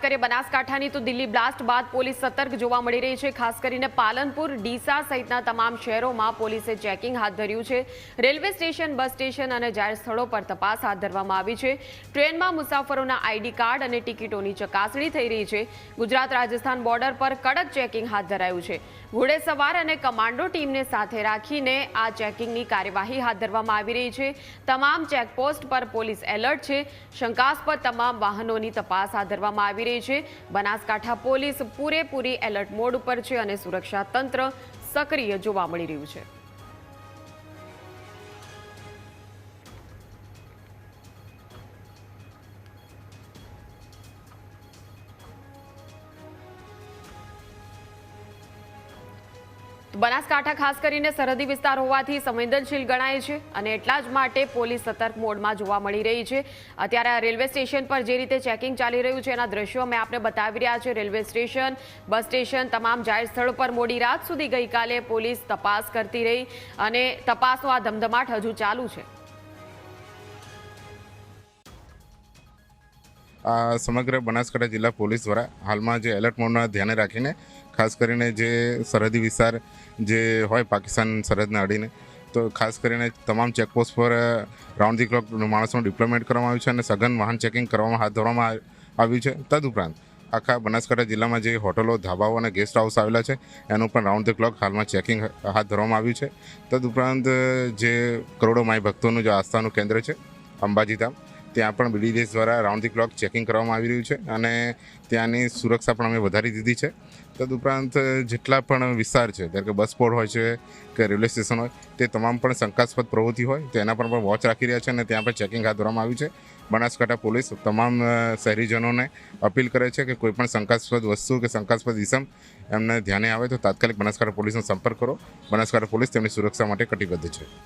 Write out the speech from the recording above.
વાત કરીએ બનાસકાંઠાની, તો દિલ્હી બ્લાસ્ટ બાદ પોલીસ સતર્ક જોવા મળી રહી છે, ખાસ કરીને પાલનપુર, ડીસા સહિતના તમામ શહેરોમાં પોલીસે ચેકિંગ હાથ ધર્યું છે. રેલવે સ્ટેશન, બસ સ્ટેશન અને જાહેર સ્થળો પર તપાસ હાથ ધરવામાં આવી છે. ટ્રેનમાં મુસાફરોના આઈડી કાર્ડ અને ટિકિટોની ચકાસણી થઈ રહી છે. ગુજરાત રાજસ્થાન બોર્ડર પર કડક ચેકિંગ હાથ ધરાયું છે. ઘોડેસવાર અને કમાન્ડો ટીમને સાથે રાખીને આ ચેકિંગની કાર્યવાહી હાથ ધરવામાં આવી રહી છે. તમામ ચેકપોસ્ટ પર પોલીસ એલર્ટ છે. શંકાસ્પદ તમામ વાહનોની તપાસ હાથ ધરવામાં આવી રહી છે. બનાસકાંઠા પોલીસ પૂરેપૂરી એલર્ટ મોડ ઉપર છે અને સુરક્ષા તંત્ર સક્રિય જોવા મળી રહ્યું છે. બનાસકાંઠા ખાસ કરીને સરહદી વિસ્તાર હોવાથી સંવેદનશીલ ગણાય છે અને એટલા જ માટે પોલીસ સતર્ક મોડમાં જોવા મળી રહી છે. અત્યારે આ રેલવે સ્ટેશન પર જે રીતે ચેકિંગ ચાલી રહ્યું છે એના દ્રશ્યો અમે આપને બતાવી રહ્યા છે રેલવે સ્ટેશન, બસ સ્ટેશન તમામ જાહેર સ્થળો પર મોડી રાત સુધી ગઈકાલે પોલીસ તપાસ કરતી રહી અને તપાસનો આ ધમધમાટ હજુ ચાલુ છે. આ સમગ્ર બનાસકાંઠા જિલ્લા પોલીસ દ્વારા હાલમાં જે એલર્ટ મોડના ધ્યાને રાખીને, ખાસ કરીને જે સરહદી વિસ્તાર જે હોય પાકિસ્તાન સરહદને અડીને તો ખાસ કરીને તમામ ચેકપોસ્ટ પર રાઉન્ડ ધી ક્લોક માણસોનું ડિપ્લોયમેન્ટ કરવામાં આવ્યું છે અને સઘન વાહન ચેકિંગ કરવામાં હાથ ધરવામાં આવ્યું છે. તદુપરાંત આખા બનાસકાંઠા જિલ્લામાં જે હોટલો, ધાબાઓ અને ગેસ્ટ હાઉસ આવેલા છે, એનું પણ રાઉન્ડ ધ ક્લોક હાલમાં ચેકિંગ હાથ ધરવામાં આવ્યું છે. તદુપરાંત જે કરોડો માય ભક્તોનું જે આસ્થાનું કેન્દ્ર છે, અંબાજી ધામ ત્યાં પણ બીડીડીએસ દ્વારા રાઉન્ડ ધી ક્લોક ચેકિંગ કરવામાં આવી રહ્યું છે અને ત્યાંની સુરક્ષા પણ અમે વધારી દીધી છે. તદુપરાંત જેટલા પણ વિસ્તાર છે, જેમ કે બસ સ્પોર્ટ હોય છે, કે રેલવે સ્ટેશન હોય, તે તમામ પણ શંકાસ્પદ પ્રવૃત્તિ હોય, તેના પર પણ વોચ રાખી રહ્યા છે અને ત્યાં પણ ચેકિંગ હાથ ધરવામાં આવ્યું છે. બનાસકાંઠા પોલીસ તમામ શહેરીજનોને અપીલ કરે છે કે કોઈપણ શંકાસ્પદ વસ્તુ કે શંકાસ્પદ ઇસમ એમને ધ્યાને આવે તો તાત્કાલિક બનાસકાંઠા પોલીસનો સંપર્ક કરો. બનાસકાંઠા પોલીસ તેમની સુરક્ષા માટે કટિબદ્ધ છે.